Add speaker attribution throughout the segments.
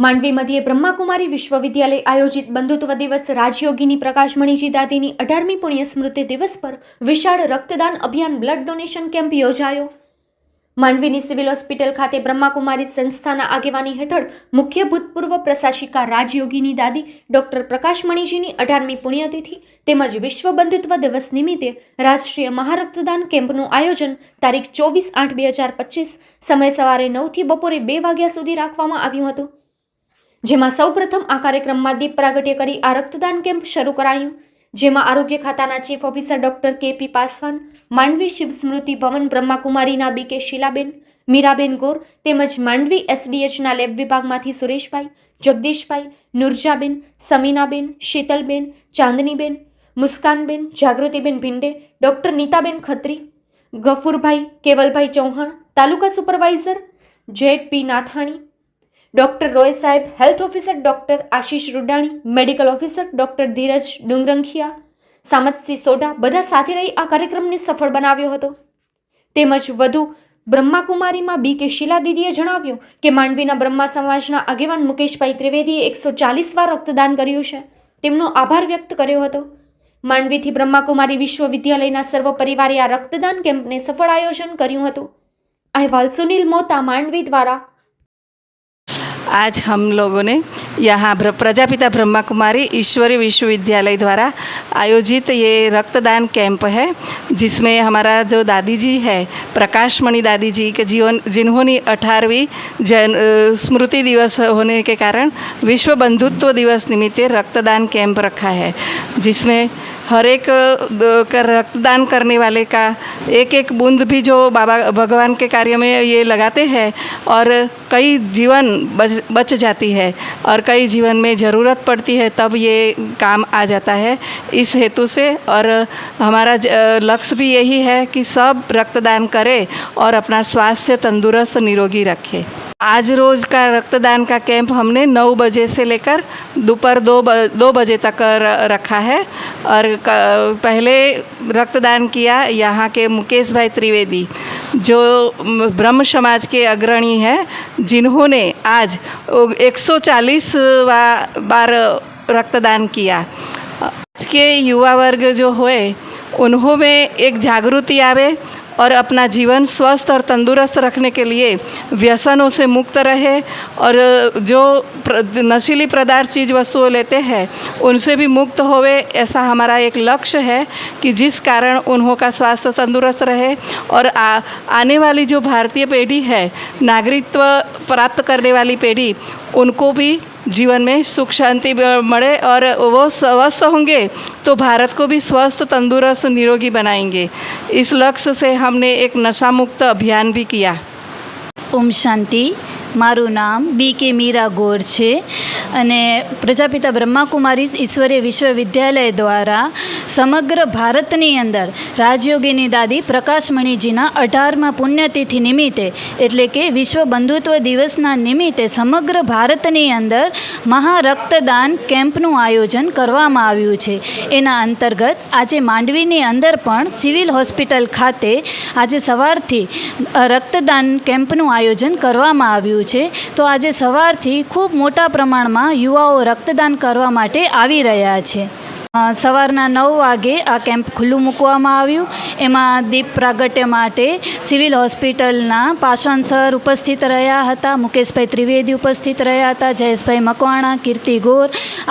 Speaker 1: માંડવી મધ્યે બ્રહ્માકુમારી વિશ્વવિદ્યાલય આયોજિત બંધુત્વ દિવસ રાજયોગીની પ્રકાશમણીજી દાદીની અઢારમી પુણ્ય સ્મૃતિ દિવસ પર વિશાળ રક્તદાન અભિયાન બ્લડ ડોનેશન કેમ્પ યોજાયો. માંડવીની સિવિલ હોસ્પિટલ ખાતે બ્રહ્માકુમારી સંસ્થાના આગેવાની હેઠળ મુખ્ય ભૂતપૂર્વ પ્રશાસિકા રાજયોગીની દાદી ડોક્ટર પ્રકાશમણીજીની અઢારમી પુણ્યતિથિ તેમજ વિશ્વ બંધુત્વ દિવસ નિમિત્તે રાષ્ટ્રીય મહારક્તદાન કેમ્પનું આયોજન તારીખ ચોવીસ આઠ બે હજાર પચીસ સમય સવારે નવથી બપોરે બે વાગ્યા સુધી રાખવામાં આવ્યું હતું. જેમાં સૌપ્રથમ આ કાર્યક્રમમાં દીપ પ્રાગટ્ય કરી આ રક્તદાન કેમ્પ શરૂ કરાયું. જેમાં આરોગ્ય ખાતાના chief officer doctor KP Paswan, Mandvi Shiv Smriti Bhavan બ્રહ્માકુમારીના B K Shilaben, Miraben Gor તેમજ માંડવી એસડીએચના લેબ વિભાગમાંથી Sureshbhai, Jagdishbhai, Nurjaben, Saminaben, Sheetalben, Chandniben, Muskanben, Jagrutiben Bhinde, doctor Nitaben Khatri, Gafurbhai Kevalbhai Chauhan, taluka supervisor, Z P Nathani doctor Roy સાહેબ, health officer doctor Ashish Rudani, medical officer doctor Dhiraj Dungrakhiya, Samatsinh Sodha બધા સાથે રહી આ કાર્યક્રમને સફળ બનાવ્યો હતો. તેમજ વધુ બ્રહ્માકુમારીમાં બી કે શીલા દીદીએ જણાવ્યું કે માંડવીના બ્રહ્મા સમાજના આગેવાન મુકેશભાઈ ત્રિવેદીએ એકસો ચાલીસ વાર રક્તદાન કર્યું છે. તેમનો આભાર વ્યક્ત કર્યો હતો. માંડવીથી બ્રહ્માકુમારી વિશ્વવિદ્યાલયના સર્વ પરિવારે આ રક્તદાન કેમ્પને સફળ આયોજન કર્યું હતું. અહેવાલ સુનિલ મોતા, માંડવી દ્વારા
Speaker 2: आज हम लोगों ने यहाँ प्रजापिता ब्रह्मा कुमारी ईश्वरी विश्वविद्यालय द्वारा आयोजित ये रक्तदान कैंप है जिसमें हमारा जो दादी जी है प्रकाशमणि दादी जी के जीवन जिन्होंने अठारहवीं जन स्मृति दिवस होने के कारण विश्व बंधुत्व दिवस निमित्त रक्तदान कैंप रखा है जिसमें हर एक अ, का रक्तदान करने वाले का एक एक बूंद भी जो बाबा भगवान के कार्य में ये लगाते हैं और कई जीवन बच बच जाती है और कई जीवन में ज़रूरत पड़ती है, तब ये काम आ जाता है इस हेतु से। और हमारा लक्ष्य भी यही है कि सब रक्तदान करें और अपना स्वास्थ्य तंदुरुस्त निरोगी रखें। आज रोज़ का रक्तदान का कैंप हमने नौ बजे से लेकर दोपहर दो ब, दो बजे तक रखा है। और पहले रक्तदान किया यहाँ के मुकेश भाई त्रिवेदी जो ब्रह्म समाज के अग्रणी हैं जिन्होंने आज 140 वा- बार रक्तदान किया। आज के युवा वर्ग जो हुए उन्होंने एक जागृति आवे और अपना जीवन स्वस्थ और तंदुरुस्त रखने के लिए व्यसनों से मुक्त रहे और जो नशीली पदार्थ चीज़ वस्तुएँ लेते हैं उनसे भी मुक्त होवे ऐसा हमारा एक लक्ष्य है कि जिस कारण उन्हों का स्वास्थ्य तंदुरुस्त रहे और आ, आने वाली जो भारतीय पीढ़ी है नागरिकत्व प्राप्त करने वाली पीढ़ी उनको भी जीवन में सुख शांति मड़े और वो स्वस्थ होंगे तो भारत को भी स्वस्थ, तंदुरुस्त, निरोगी बनाएँगे। इस लक्ष्य से हमने एक नशा मुक्त अभियान भी किया।
Speaker 3: ओम शांति। મારું નામ બી કે મીરા ગોર છે અને પ્રજાપિતા બ્રહ્માકુમારી ઈશ્વરીય વિશ્વવિદ્યાલય દ્વારા સમગ્ર ભારતની અંદર રાજયોગીની દાદી પ્રકાશમણીજીના અઢારમાં પુણ્યતિથિ નિમિત્તે એટલે કે વિશ્વ બંધુત્વ દિવસના નિમિત્તે સમગ્ર ભારતની અંદર મહારક્તદાન કેમ્પનું આયોજન કરવામાં આવ્યું છે. એના અંતર્ગત આજે માંડવીની અંદર પણ સિવિલ હોસ્પિટલ ખાતે આજે સવારથી રક્તદાન કેમ્પનું આયોજન કરવામાં આવ્યું છે. તો આજે સવારથી ખૂબ મોટા પ્રમાણમાં યુવાઓ રક્તદાન કરવા માટે આવી રહ્યા છે. સવારના નવ વાગે આ કેમ્પ ખુલ્લું મૂકવામાં આવ્યું. એમાં દીપ પ્રાગટ્ય માટે સિવિલ હોસ્પિટલના પાસવાન સર ઉપસ્થિત રહ્યા હતા, મુકેશભાઈ ત્રિવેદી ઉપસ્થિત રહ્યા હતા, જયેશભાઈ મકવાણા, કીર્તિ ગોર,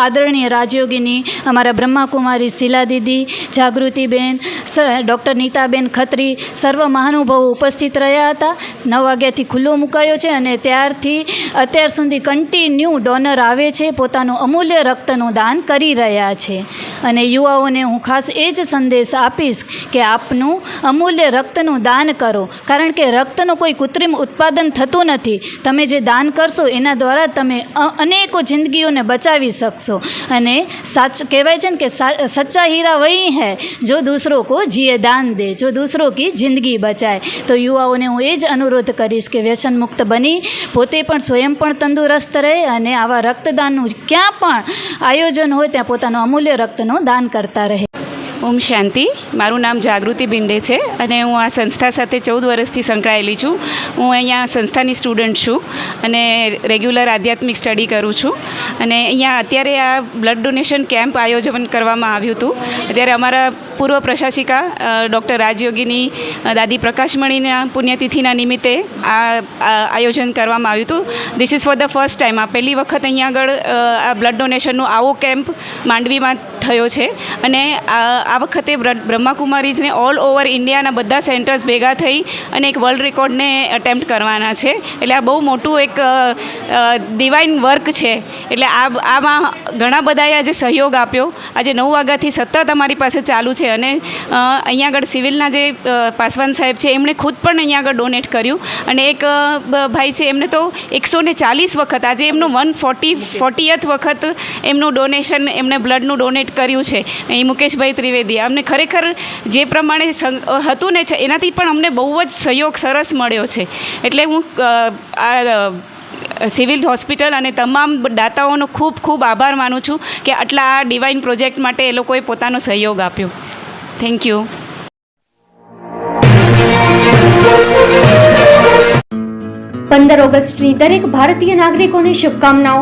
Speaker 3: આદરણીય રાજયોગીની, અમારા બ્રહ્માકુમારી શીલા દીદી જાગૃતિબેન ડૉક્ટર નીતાબેન ખત્રી, સર્વ મહાનુભાવો ઉપસ્થિત રહ્યા હતા. નવ વાગ્યાથી ખુલ્લો મુકાયો છે અને ત્યારથી અત્યાર સુધી કન્ટિન્યુ ડોનર આવે છે, પોતાનું અમૂલ્ય રક્તનું દાન કરી રહ્યા છે. અને યુવાઓને હું ખાસ એ જ સંદેશ આપીશ કે આપનું અમૂલ્ય રક્તનું દાન કરો. કારણ કે રક્તનું કોઈ કૃત્રિમ ઉત્પાદન થતું નથી. તમે જે દાન કરશો, એના દ્વારા તમે અનેકો જિંદગીઓને બચાવી શકશો. અને સાચ, કહેવાય છે ને કે સચ્ચા હીરા વહી હૈ, જો દૂસરો કો જીએ દાન દે, જો દૂસરો કી જિંદગી બચાય. તો યુવાઓને હું એ જ અનુરોધ કરીશ કે વ્યસન મુક્ત બની, પોતે પણ સ્વયં પણ તંદુરસ્ત રહે અને આવા રક્તદાનનું ક્યાં પણ આયોજન હોય, ત્યાં પોતાનું અમૂલ્ય રક્તનું દાન કરતા રહે.
Speaker 4: ઓમ શાંતિ. મારું નામ જાગૃતિ બિંડે છે અને હું આ સંસ્થા સાથે ચૌદ વર્ષથી સંકળાયેલી છું. હું અહીંયા સંસ્થાની સ્ટુડન્ટ છું અને રેગ્યુલર આધ્યાત્મિક સ્ટડી કરું છું. અને અહીંયા અત્યારે આ બ્લડ ડોનેશન કેમ્પ આયોજન કરવામાં આવ્યું હતું. અત્યારે અમારા પૂર્વ પ્રશાસિકા ડૉક્ટર રાજયોગીની દાદી પ્રકાશમણીના પુણ્યતિથિના નિમિત્તે આ આયોજન કરવામાં આવ્યું હતું. This is for the first time આ પહેલી વખત અહીંયા આગળ આ બ્લડ ડોનેશનનું આવો કેમ્પ માંડવીમાં થયો છે. અને આ આ વખતે બ્રહ્માકુમારીઝને ઓલ ઓવર ઇન્ડિયાના બધા સેન્ટર્સ ભેગા થઈ અને એક વર્લ્ડ રેકોર્ડને અટેમ્પ્ટ કરવાના છે. એટલે આ બહુ મોટું એક ડિવાઇન વર્ક છે. એટલે આ આમાં ઘણા બધાએ આજે સહયોગ આપ્યો. આજે નવ વાગ્યાથી સતત અમારી પાસે ચાલુ છે અને અહીંયા આગળ સિવિલના જે પાસવાન સાહેબ છે એમણે ખુદ પણ અહીંયા આગળ ડોનેટ કર્યું. અને એક ભાઈ છે એમને તો એકસો ને ચાલીસ વખત આજે એમનું વન ફોર્ટી ફોર્ટીયથ વખત એમનું ડોનેશન એમણે બ્લડનું ડોનેટ કર્યું છે. એ મુકેશભાઈ ત્રિવેદી, અમને ખરેખર જે પ્રમાણે હતું ને એનાથી પણ અમને બહુ જ સહયોગ સરસ મળ્યો છે. એટલે હું આ સિવિલ હોસ્પિટલ અને તમામ દાતાઓનો ખૂબ ખૂબ આભાર માનું છું કે આટલા આ ડિવાઇન પ્રોજેક્ટ માટે એ લોકોએ પોતાનો સહયોગ આપ્યો. થેન્ક યુ
Speaker 1: પંદર ઓગસ્ટની દરેક ભારતીય નાગરિકોને શુભકામનાઓ.